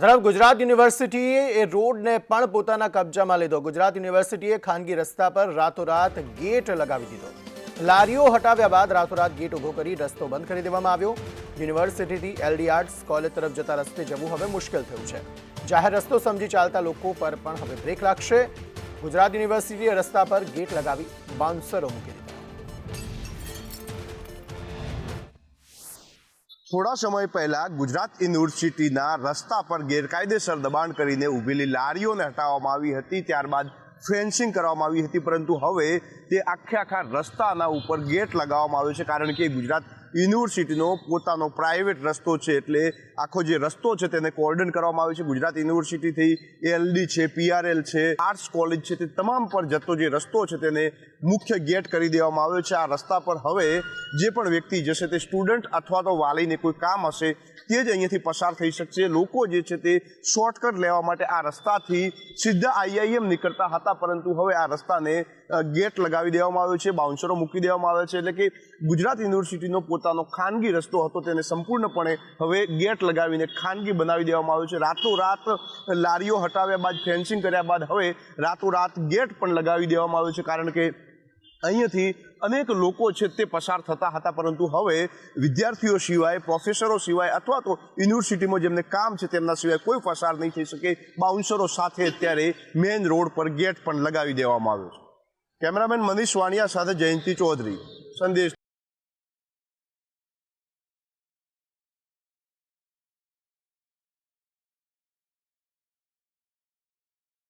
તરફ ગુજરાત યુનિવર્સિટીએ એ રોડને પણ પોતાના કબજામાં લીધો. ગુજરાત યુનિવર્સિટીએ ખાનગી રસ્તા પર રાતોરાત ગેટ લગાવી દીધો. લારીઓ હટાવ્યા બાદ રાતોરાત ગેટ ઊભો કરી રસ્તો બંધ કરી દેવામાં આવ્યો. યુનિવર્સિટીથી એલડી આર્ટ્સ કોલેજ તરફ જતા રસ્તે જવું હવે મુશ્કેલ થયું છે. જાહેર રસ્તો સમજી ચાલતા લોકો પર પણ હવે બ્રેક લાગશે. ગુજરાત યુનિવર્સિટીએ રસ્તા પર ગેટ લગાવી બાઉન્સરો મૂકી દીધા. થોડા સમય પહેલા ગુજરાત યુનિવર્સિટીના રસ્તા પર ગેરકાયદેસર દબાણ કરીને ઊભેલી લારીઓને હટાવવામાં આવી હતી. ત્યારબાદ ફેન્સિંગ કરવામાં આવી હતી, પરંતુ હવે તે આખે આખા રસ્તાના ઉપર ગેટ લગાવવામાં આવ્યો છે, કારણ કે ગુજરાત યુનિવર્સિટીનો પોતાનો પ્રાઇવેટ રસ્તો છે એટલે આખો જે રસ્તો છે તેને કોર્ડન કરવામાં આવ્યો છે. ગુજરાત યુનિવર્સિટીથી એલડી છે પીઆરએલ છે આર્ટ્સ કોલેજ છે, તે તમામ પર જતો જે રસ્તો છે તેને મુખ્ય ગેટ કરી દેવામાં આવ્યો છે. આ રસ્તા પર હવે જે પણ વ્યક્તિ જશે તે સ્ટુડન્ટ અથવા તો વાલીને કોઈ કામ હશે તે જ અહીંયાથી પસાર થઈ શકશે. લોકો જે છે તે શોર્ટકટ લેવા માટે આ રસ્તાથી સીધા આઈઆઈએમ નીકળતા હતા, પરંતુ હવે આ રસ્તાને ગેટ લગાવી દેવામાં આવ્યો છે બાઉન્સરો મૂકી દેવામાં આવ્યા છે. એટલે કે ગુજરાત યુનિવર્સિટીનો પોતાનો ખાનગી રસ્તો હતો તેને સંપૂર્ણપણે હવે ગેટ લગાવીને ખાનગી બનાવી દેવામાં આવ્યો છે. રાતોરાત લારીઓ હટાવ્યા બાદ, ફેન્સિંગ કર્યા બાદ હવે રાતોરાત ગેટ પણ લગાવી દેવામાં આવ્યો છે. કારણ કે અહીંયાથી અનેક લોકો છે તે પસાર થતા હતા, પરંતુ હવે વિદ્યાર્થીઓ સિવાય, પ્રોફેસરો સિવાય અથવા તો યુનિવર્સિટીમાં જેમને કામ છે તેમના સિવાય કોઈ પસાર નહીં થઈ શકે. બાઉન્સરો સાથે અત્યારે મેઇન રોડ પર ગેટ પણ લગાવી દેવામાં આવ્યો છે. કેમેરામેન મનીષ વાણિયા સાથે જયંતિ ચૌધરી. સંદેશ